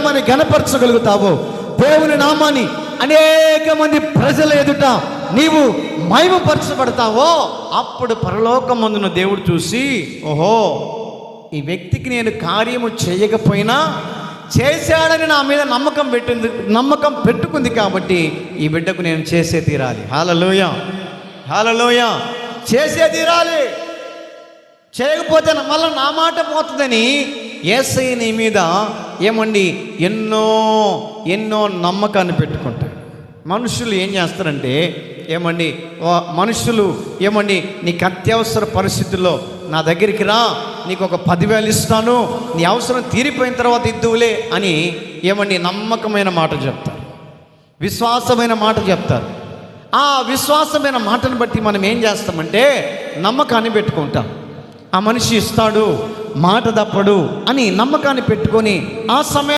నామాన్ని గనపరచగలుగుతావో దేవుని నామాన్ని అనేక మంది ప్రజల ఎదుట నీవు మైమపరచబడతావో అప్పుడు పరలోకమందున దేవుడు చూసి ఓహో ఈ వ్యక్తికి నేను కార్యము చేయకపోయినా చేశాడని నా మీద నమ్మకం పెట్టింది నమ్మకం పెట్టుకుంది కాబట్టి ఈ బిడ్డకు నేను చేసే తీరాలి. హాలలోయ హాలలోయ చేసే తీరాలి. చేయకపోతే మళ్ళీ నా మాట పోతుందని ఏసై నీ మీద ఏమండి ఎన్నో ఎన్నో నమ్మకాన్ని పెట్టుకుంటాడు. మనుషులు ఏం చేస్తారంటే ఏమండి మనుషులు ఏమండి నీకు అత్యవసర పరిస్థితుల్లో నా దగ్గరికి రా నీకు ఒక పదివేలు ఇస్తాను నీ అవసరం తీరిపోయిన తర్వాత ఇద్దువులే అని ఏమండి నమ్మకమైన మాట చెప్తారు. విశ్వాసమైన మాట చెప్తారు. ఆ విశ్వాసమైన మాటను బట్టి మనం ఏం చేస్తామంటే నమ్మకాన్ని పెట్టుకుంటాం. ఆ మనిషి ఇస్తాడు మాట తప్పడు అని నమ్మకాన్ని పెట్టుకొని ఆ సమయం